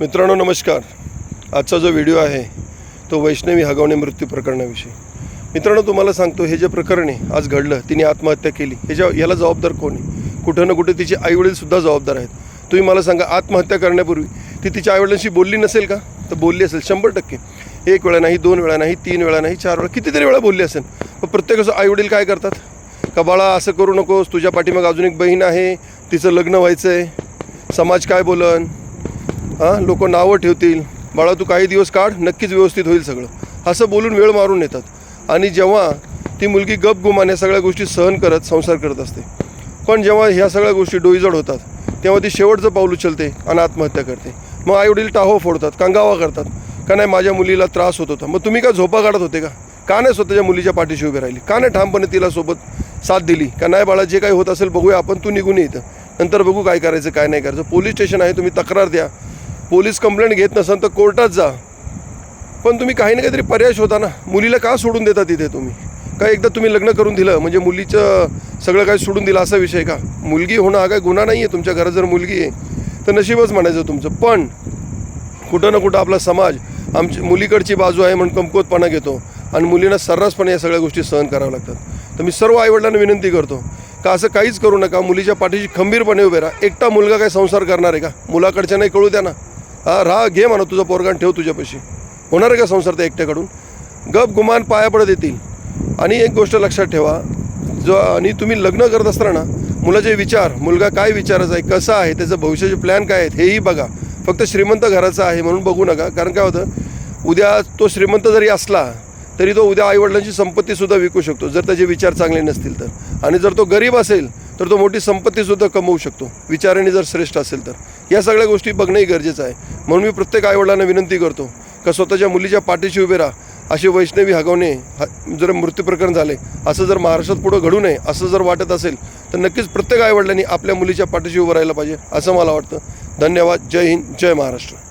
मित्रांनो नमस्कार. आजचा जो व्हिडिओ आहे तो वैष्णवी हगवणे मृत्यू प्रकरणाविषयी. मित्रांनो तुम्हाला सांगतो हे जे प्रकरण आहे आज घडलं तिने आत्महत्या केली. ह्याच्या याला जबाबदार कोण आहे? कुठं ना कुठे तिचे आईवडीलसुद्धा जबाबदार आहेत. तुम्ही मला सांगा आत्महत्या करण्यापूर्वी ती तिच्या आईवडिलांशी बोलली नसेल का? तर बोलली असेल शंभर टक्के. एक वेळा नाही दोन वेळा नाही तीन वेळा नाही चार वेळा कितीतरी वेळा बोलली असेल. पण प्रत्येकाचं आईवडील काय करतात? का बाळा असं करू नकोस तुझ्या पाठीमाग अजून एक बहीण आहे तिचं लग्न व्हायचं आहे समाज काय बोलन? हां लोक नावं ठेवतील. बाळा तू काही दिवस काढ नक्कीच व्यवस्थित होईल सगळं. असं बोलून वेळ मारून येतात आणि जेव्हा ती मुलगी गप गुमान या सगळ्या गोष्टी सहन करत संसार करत असते. पण जेव्हा ह्या सगळ्या गोष्टी डोईजड होतात तेव्हा ती शेवटचं पाऊल उचलते आणि आत्महत्या करते. मग आईवडील टाहो फोडतात कंगावा करतात. का नाही माझ्या मुलीला त्रास होत होता. मग तुम्ही का झोपा काढत होते का? का नाही स्वतःच्या मुलीच्या पाठीशी उभी राहिली? का नाही ठामपणे तिला सोबत साथ दिली? का नाही बाळा जे काही होत असेल बघूया आपण तू निघून येतं नंतर बघू काय करायचं काय नाही करायचं. पोलीस स्टेशन आहे तुम्ही तक्रार द्या. पोलीस कंप्लेंट घेत नसाल तर कोर्टात जा. पण तुम्ही काही ना काहीतरी पर्याय शोधा ना. मुलीला का सोडून देता तिथे तुम्ही? का एकदा तुम्ही लग्न करून दिलं म्हणजे मुलीचं सगळं काही सोडून दिलं असा विषय का? मुलगी होणं हा काय गुन्हा नाही आहे तुमच्या घरात जर मुलगी आहे तर नशीबच म्हणायचं तुमचं. पण कुठं ना कुठं आपला समाज आमची मुलीकडची बाजू आहे म्हणून कमकुवतपणा घेतो आणि मुलींना सर्रासपणे या सगळ्या गोष्टी सहन कराव्या लागतात. तर मी सर्व आईवडिलांना विनंती करतो का असं काहीच करू नका. मुलीच्या पाठीशी खंबीरपणे उभे राहा. एकटा मुलगा काय संसार करणार आहे का? मुलाकडच्या नाही कळू द्या ना. हा राहा घे म्हणा तुझं पोरगान ठेव तुझ्यापाशी. होणार आहे का संसार त्या एकट्याकडून? गप गुमान पाया पडत येतील. आणि एक गोष्ट लक्षात ठेवा जो आणि तुम्ही लग्न करत असताना मुलाचे विचार मुलगा काय विचारायचा आहे कसा आहे त्याचं भविष्याचे प्लॅन काय आहेत हेही बघा. फक्त श्रीमंत घराचा आहे म्हणून बघू नका. कारण काय होतं उद्या तो श्रीमंत जरी असला तरी तो उद्या आईवडिलांची संपत्तीसुद्धा विकू शकतो जर त्याचे विचार चांगले नसतील तर. आणि जर तो गरीब असेल तर तो मोठी संपत्तीसुद्धा कमवू शकतो. विचाराने जर श्रेष्ठ असेल तर. या सगळ्या गोष्टी बघणंही गरजेचं आहे. म्हणून मी प्रत्येक आईवडिलांना विनंती करतो का स्वतःच्या मुलीच्या पाठीशी उभे राहा. असे वैष्णवी हगवणे ह जर मृत्यू प्रकरण झाले असं जर महाराष्ट्रात पुढं घडू नये असं जर वाटत असेल तर नक्कीच प्रत्येक आईवडिलांनी आपल्या मुलीच्या पाठीशी उभं राहायला पाहिजे असं मला वाटतं. धन्यवाद. जय हिंद. जय महाराष्ट्र.